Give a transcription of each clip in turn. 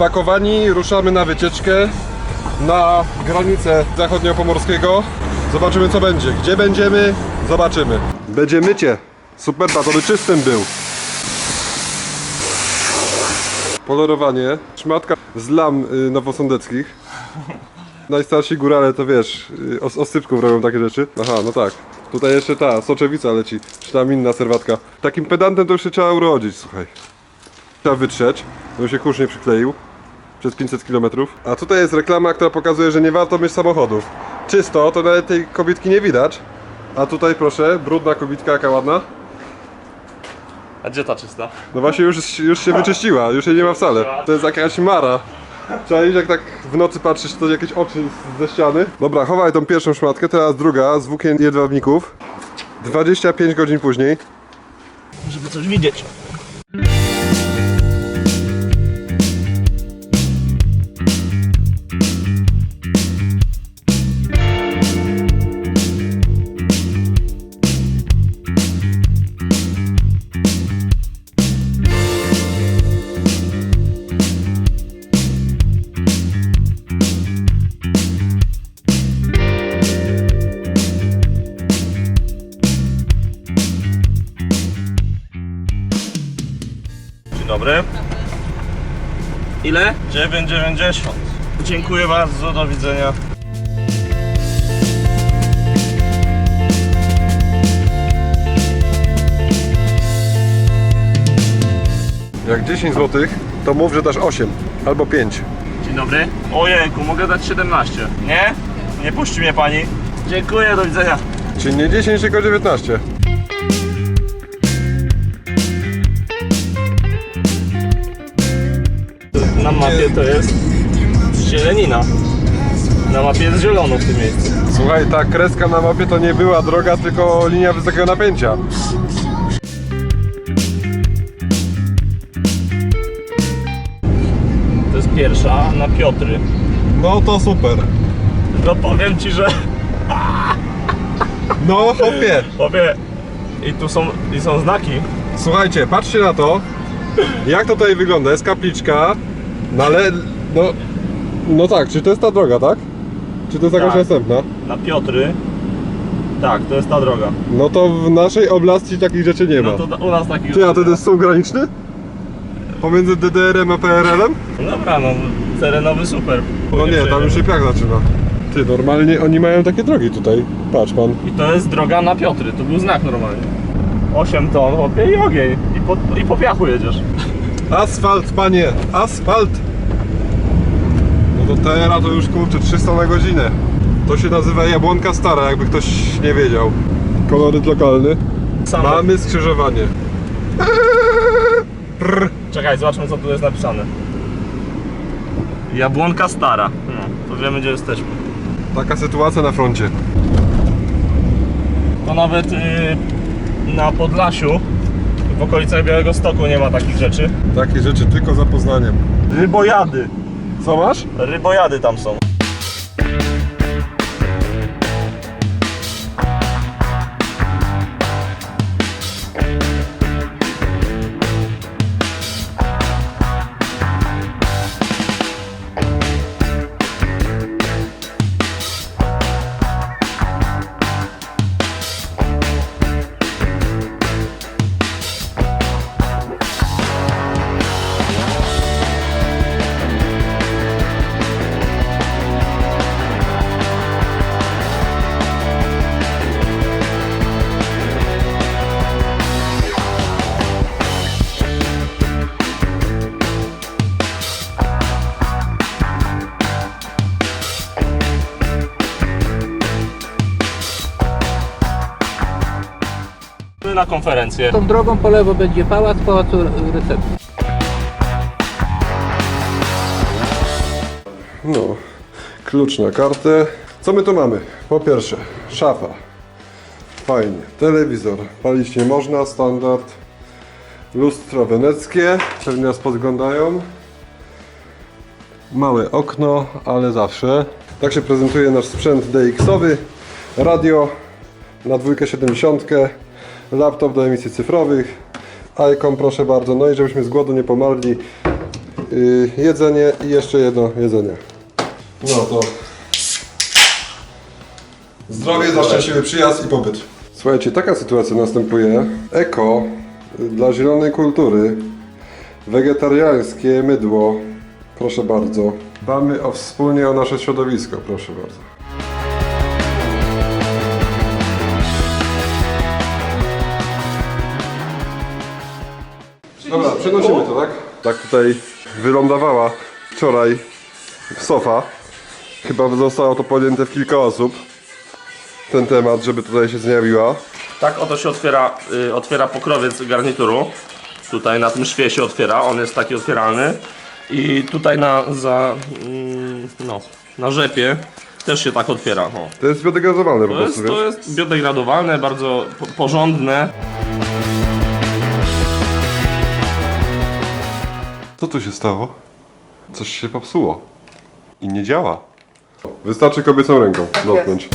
Spakowani, ruszamy na wycieczkę na granicę zachodniopomorskiego. Zobaczymy co będzie. Gdzie będziemy? Zobaczymy. Będzie mycie. Super, to by czystym był. Polerowanie. Szmatka z lam y, nowosądeckich. Najstarsi górale to wiesz, y, os osypków robią takie rzeczy. Aha, no tak. Tutaj jeszcze ta soczewica leci, czy tam inna serwatka. Takim pedantem to już się trzeba urodzić, słuchaj. Trzeba wytrzeć, żeby się kurz nie przykleił przez 500 km. A tutaj jest reklama, która pokazuje, że nie warto mieć samochodów. Czysto, to nawet tej kobitki nie widać. A tutaj proszę, brudna kobitka, jaka ładna. A gdzie ta czysta? No właśnie już, już się wyczyściła, już jej nie ma wcale. To jest jakaś mara. Trzeba iść jak tak w nocy patrzeć, to jakieś oczy ze ściany. Dobra, chowaj tą pierwszą szmatkę, teraz druga z włókien jedwabników. 25 godzin później. Żeby coś widzieć. Dobry. Ile? 9,90. Dziękuję bardzo, do widzenia. Jak 10 zł, to mów, że dasz 8 albo 5. Dzień dobry. Ojejku, mogę dać 17. Nie? Nie puści mnie pani. Dziękuję, do widzenia. Czyli nie 10, tylko 19. Na mapie to jest zielenina. Na mapie jest zielono w tym miejscu. Słuchaj, ta kreska na mapie to nie była droga, tylko linia wysokiego napięcia. To jest pierwsza na Piotry. No to super. No powiem ci, że No hopie. powiem. I tu są, i są znaki. Słuchajcie, patrzcie na to. Jak to tutaj wygląda? Jest kapliczka. No ale. No, no tak, czy to jest ta droga, tak? Czy to jest jakaś Tak. następna? Na Piotry. Tak, to jest ta droga. No to w naszej oblasti takich rzeczy nie ma. No to u nas takich Czy a to jest sąd graniczny? Pomiędzy DDR-em a PRL-em? No dobra, no terenowy super. No nie, tam już się piach zaczyna. Ty, normalnie oni mają takie drogi tutaj. Patrz pan. I to jest droga na Piotry, to był znak normalnie. 8 ton, chłopie i ogień. I po, I po piachu jedziesz. Asfalt, panie, asfalt! No to teraz to już kurczę 300 na godzinę. To się nazywa Jabłonka Stara, jakby ktoś nie wiedział. Koloryt lokalny. Sam. Mamy skrzyżowanie. Prr. Czekaj, zobaczmy co tu jest napisane. Jabłonka stara. No, to wiemy gdzie jesteśmy. Taka sytuacja na froncie. To nawet yy, na Podlasiu, w okolicach Białego Stoku nie ma takich rzeczy. Takie rzeczy tylko za Poznaniem. Rybojady. Co masz? Rybojady tam są. Na konferencję. Tą drogą po lewo będzie pałac, pałacu recepcji. No, klucz na kartę. Co my tu mamy? Po pierwsze, szafa. Fajnie. Telewizor. Palić nie można, standard. Lustro weneckie. Pewnie nas podglądają. Małe okno, ale zawsze. Tak się prezentuje nasz sprzęt DX-owy. Radio na dwójkę 70. Laptop do emisji cyfrowych. ICOM proszę bardzo. No i żebyśmy z głodu nie pomarli. yy, jedzenie i jeszcze jedno jedzenie. No to zdrowie za szczęśliwy przyjazd i pobyt. Słuchajcie, taka sytuacja następuje. Eko dla zielonej kultury. Wegetariańskie mydło. Proszę bardzo. Dbamy o, wspólnie o nasze środowisko, proszę bardzo. Dobra, przenosimy to, tak? Tak tutaj wylądowała wczoraj sofa. Chyba zostało to podjęte w kilka osób. Ten temat, żeby tutaj się zjawiła. Tak oto się otwiera, y, otwiera pokrowiec garnituru. Tutaj na tym szwie się otwiera, on jest taki otwieralny. I tutaj na, za, mm, no, na rzepie też się tak otwiera. O. To jest biodegradowalne po To, prostu, jest, wiesz? to jest biodegradowalne, bardzo po- porządne. Co tu się stało? Coś się popsuło. I nie działa. Wystarczy kobiecą ręką dotknąć.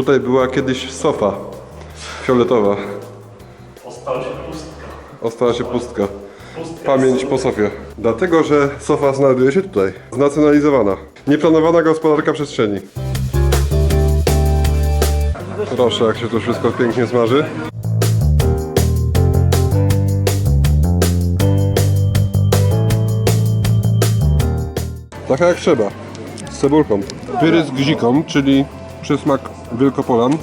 Tutaj była kiedyś sofa fioletowa. Ostała się pustka. Ostała się pustka. Pamięć po sofie. Dlatego, że sofa znajduje się tutaj. Znacjonalizowana. Nieplanowana gospodarka przestrzeni. Proszę, jak się to wszystko pięknie smaży. Tak jak trzeba. Z cebulką. Pyry z gziką, czyli przysmak Wielkopolan.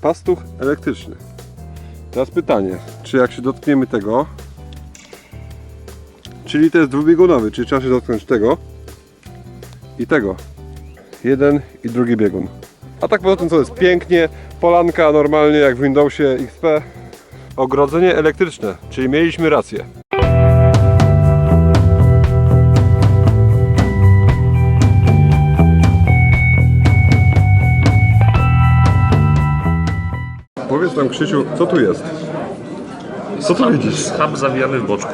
Pastuch elektryczny. Teraz pytanie, czy jak się dotkniemy tego, czyli to jest dwubiegunowy, czy trzeba się dotknąć tego i tego. Jeden i drugi biegun. A tak poza tym co jest pięknie, polanka normalnie jak w Windowsie XP. Ogrodzenie elektryczne, czyli mieliśmy rację. Powiedz nam Krzysiu, co tu jest? Co tu widzisz? Schab zawijany w boczku.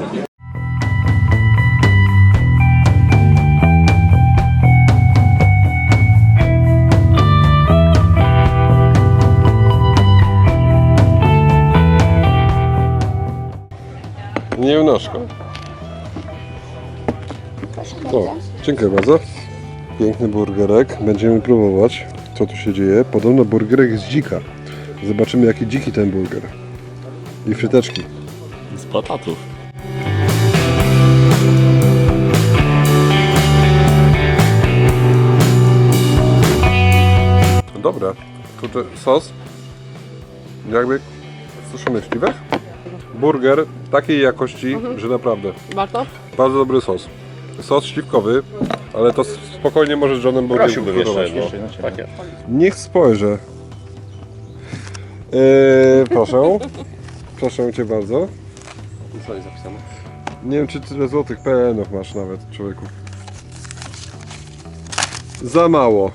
Nie mnożko. O, dziękuję bardzo. Piękny burgerek. Będziemy próbować, co tu się dzieje. Podobno burgerek z dzika. Zobaczymy, jaki dziki ten burger. I fryteczki. Z patatów. Dobre. Tutaj sos. Jakby suszony śliwek. Burger takiej jakości, że naprawdę. Warto? Bardzo dobry sos. sos śliwkowy, ale to spokojnie możesz z żonem burgerem jeszcze jedno. no. Takie. Niech spojrzę. Yy, proszę. Proszę cię bardzo. Co jest zapisane? Nie wiem, czy tyle złotych PLN-ów masz nawet, człowieku. Za mało.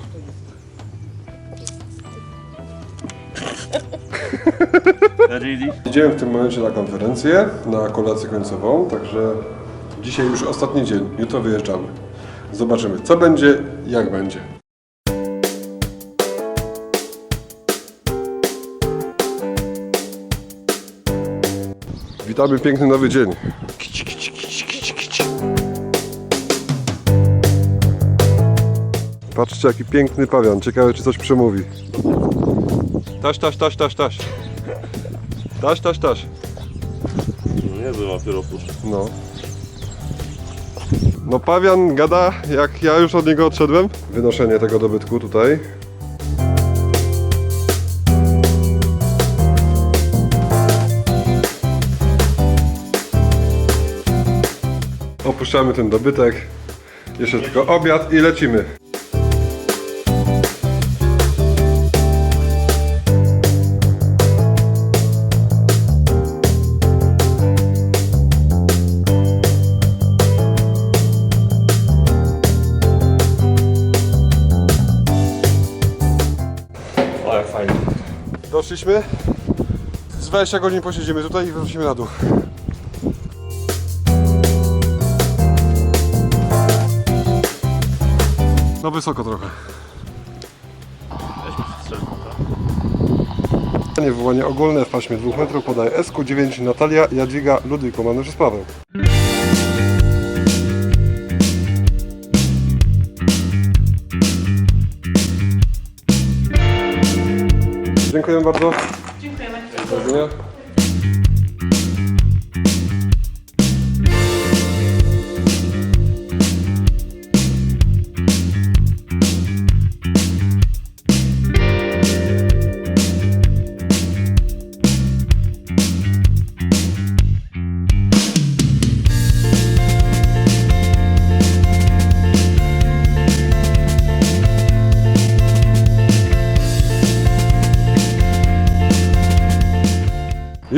Really? Idziemy w tym momencie na konferencję, na kolację końcową, także dzisiaj już ostatni dzień, jutro wyjeżdżamy. Zobaczymy, co będzie, jak będzie. Witamy piękny nowy dzień. Patrzcie jaki piękny pawian, ciekawe czy coś przemówi. Taś, taś, taś, taś, taś. Taś, taś, taś. Niezły ma pióropusz. No. No pawian gada, jak ja już od niego odszedłem. Wynoszenie tego dobytku tutaj. Opuszczamy ten dobytek. Jeszcze tylko obiad i lecimy. Jak fajnie. Doszliśmy. Z 20 godzin posiedzimy tutaj i wrócimy na dół. No wysoko trochę. Nie wywołanie ogólne w paśmie 2 metrów podaje SQ9 Natalia Jadwiga Ludwik komandor przez Paweł. Dziękuję bardzo. Dziękujemy. Do widzenia.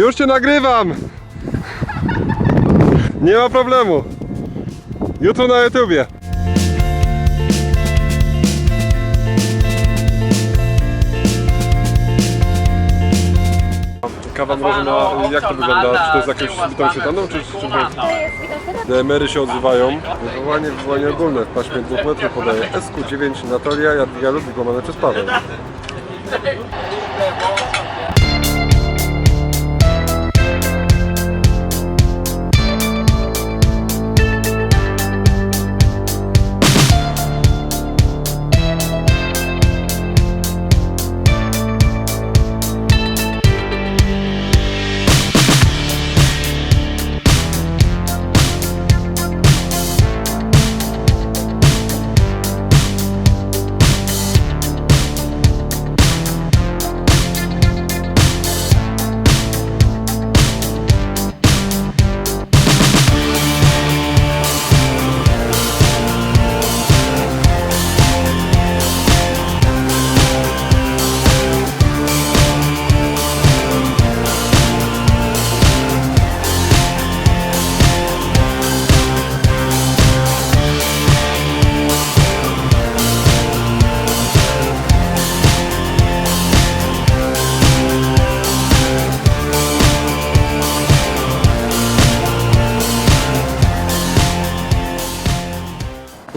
Już cię nagrywam! Nie ma problemu. Jutro na YouTubie. Kawa mrożona, jak to wygląda? Czy to jest jakieś bitą śmietaną, czy, czy to DMR-y się odzywają. Wywołanie, wywołanie ogólne w paśmie 2 metrów podaje SQ9 Natalia Jadwiga Ludwik łamane przez Paweł.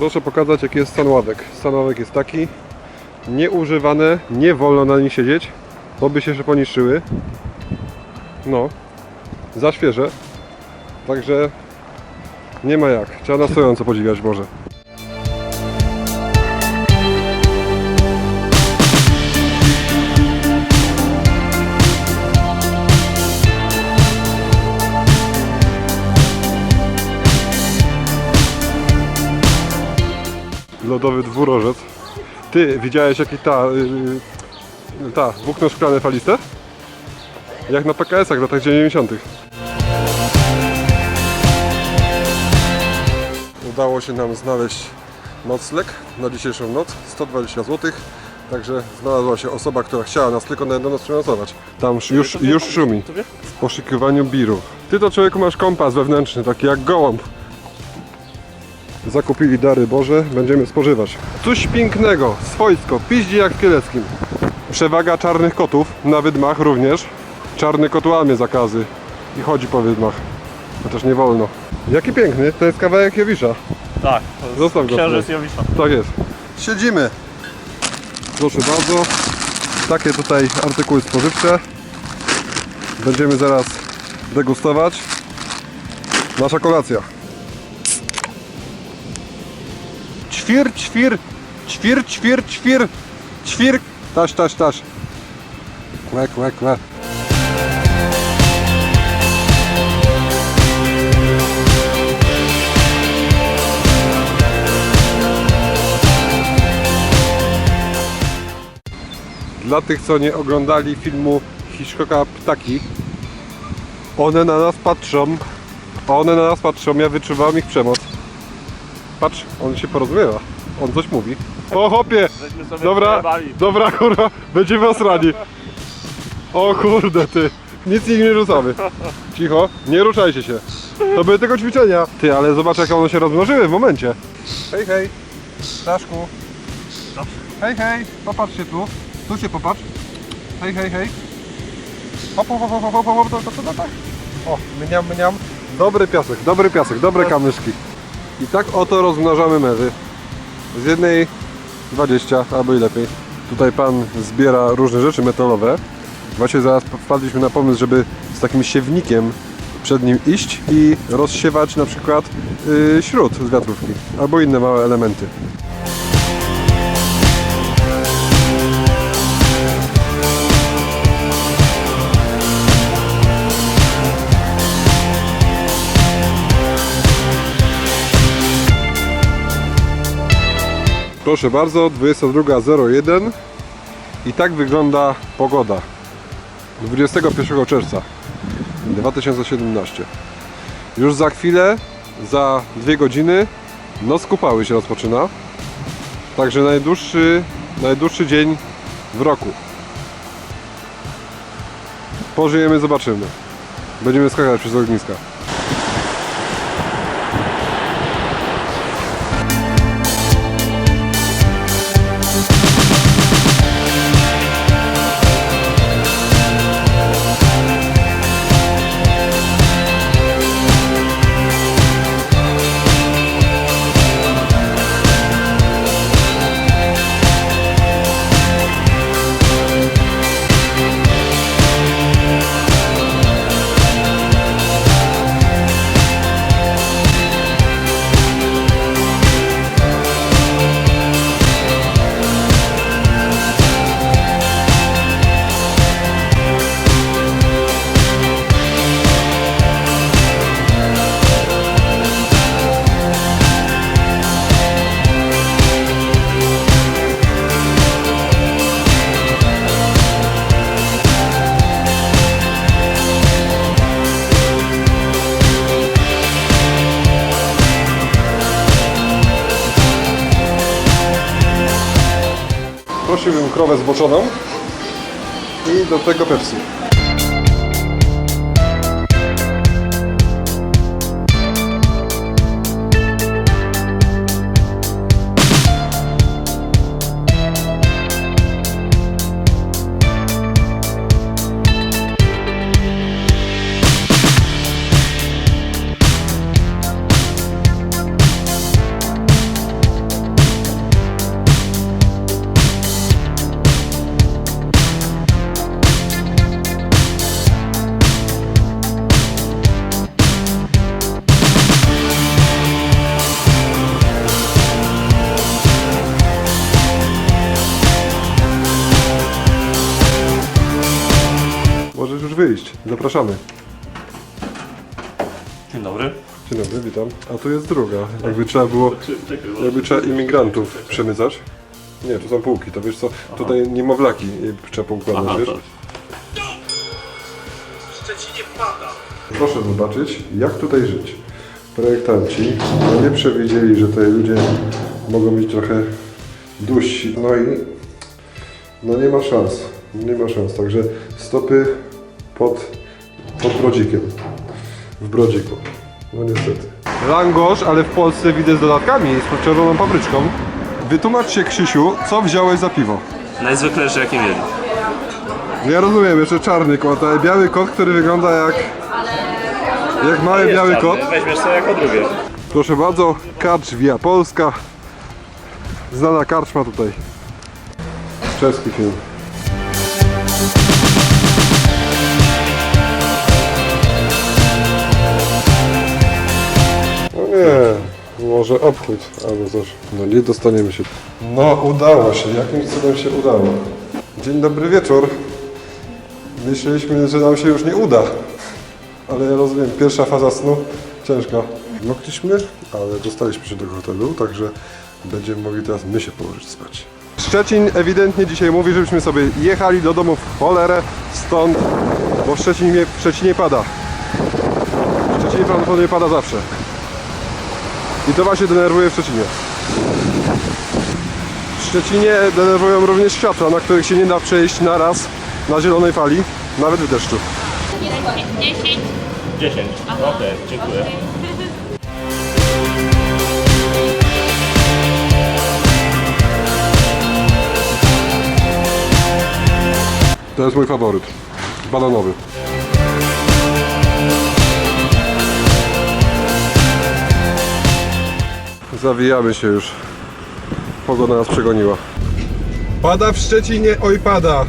Proszę pokazać jaki jest stan ławek. Stan ławek jest taki. Nieużywane, nie wolno na nich siedzieć, bo by się jeszcze poniszczyły. No, za świeże. Także nie ma jak. Trzeba na stojąco podziwiać może. Lodowy dwurożec. Ty, widziałeś jaki ta... Yy, ta, włókno szklane faliste? Jak na PKS-ach w latach 90. Udało się nam znaleźć nocleg na dzisiejszą noc, 120 zł. Także znalazła się osoba, która chciała nas tylko na jedną noc przenocować. Tam już, już szumi w poszukiwaniu biru. Ty to człowieku masz kompas wewnętrzny, taki jak gołąb. Zakupili dary Boże, będziemy spożywać. Coś pięknego, swojsko, piździ jak w Kieleckim. Przewaga czarnych kotów, na wydmach również. Czarny kot łamie zakazy i chodzi po wydmach. Chociaż nie wolno. Jaki piękny, to jest kawałek Jowisza. Tak, Zostaw go księżyc tutaj. Jowisza. Tak jest. Siedzimy. Proszę bardzo. Takie tutaj artykuły spożywcze. Będziemy zaraz degustować. Nasza kolacja. Ćwir, ćwir, ćwir, ćwir, ćwir, ćwir. Taś, taś, taś. Kłe, kłe, kłe. Dla tych, co nie oglądali filmu Hitchcocka Ptaki, one na nas patrzą, one na nas patrzą, ja wyczuwam ich przemoc. Patrz, on się porozumiewa, on coś mówi. O Żeśmy sobie dobra, przejebali. dobra kurwa, będziemy osrani. O kurde ty, nic nigdy nie rzucamy. Cicho, nie ruszajcie się. To były tylko ćwiczenia. Ty, ale zobacz jak one się rozmnożyły w momencie. Hej, hej, Staszku. Hej, hej, popatrzcie tu. Tu się popatrz. Hej, hej, hej. Hop, hop, hop, hop, hop, hop, hop, hop, hop, hop, hop. O, myniam, myniam. Dobry piasek, dobry piasek, dobre kamyszki. I tak oto rozmnażamy mewy. Z jednej 20 albo i lepiej. Tutaj pan zbiera różne rzeczy metalowe. Właśnie zaraz wpadliśmy na pomysł, żeby z takim siewnikiem przed nim iść i rozsiewać na przykład yy, śród z wiatrówki albo inne małe elementy. Proszę bardzo, 22.01 i tak wygląda pogoda 21 czerwca 2017. Już za chwilę, za dwie godziny noc kupały się rozpoczyna. Także najdłuższy, najdłuższy dzień w roku. Pożyjemy, zobaczymy. Będziemy skakać przez ogniska. Krowę zboczoną i do tego Pepsi. Zapraszamy. Dzień dobry. Dzień dobry, witam. A tu jest druga. Jakby trzeba było, jakby trzeba imigrantów przemycać. Nie, tu są półki, to wiesz co, tutaj niemowlaki trzeba poukładać, Aha, wiesz? to. Proszę zobaczyć, jak tutaj żyć. projektanci no nie przewidzieli, że tutaj ludzie mogą być trochę dłużsi. No i no nie ma szans. Nie ma szans. Także stopy pod, pod brodzikiem. W brodziku. No niestety. Langosz, ale w Polsce widzę z dodatkami, z czerwoną papryczką. Wytłumacz się Krzysiu, co wziąłeś za piwo? Najzwyklejszy jaki mieli. No Ja rozumiem, jeszcze czarny kot, ale biały kot, który wygląda jak... Jak mały biały kot. Weźmiesz sobie jako drugie. Proszę bardzo, karcz Via Polska. Znana karczma tutaj. Czeski film. Nie, może obchód albo coś. No nie dostaniemy się. No udało się, jakimś cudem się udało. Dzień dobry wieczór. Myśleliśmy, że nam się już nie uda. Ale ja rozumiem, pierwsza faza snu ciężka. Mogliśmy, ale dostaliśmy się do hotelu, także będziemy mogli teraz my się położyć spać. Szczecin ewidentnie dzisiaj mówi, żebyśmy sobie jechali do domu w cholerę stąd, bo w Szczecinie, w Szczecinie pada. W Szczecinie prawdopodobnie pada zawsze. I to właśnie denerwuje w Szczecinie. W Szczecinie denerwują również światła, na których się nie da przejść na raz na zielonej fali, nawet w deszczu. 10. 10. Okej, dziękuję. To jest mój faworyt. Bananowy. Zawijamy się już. Pogoda nas przegoniła. Pada w Szczecinie, oj pada.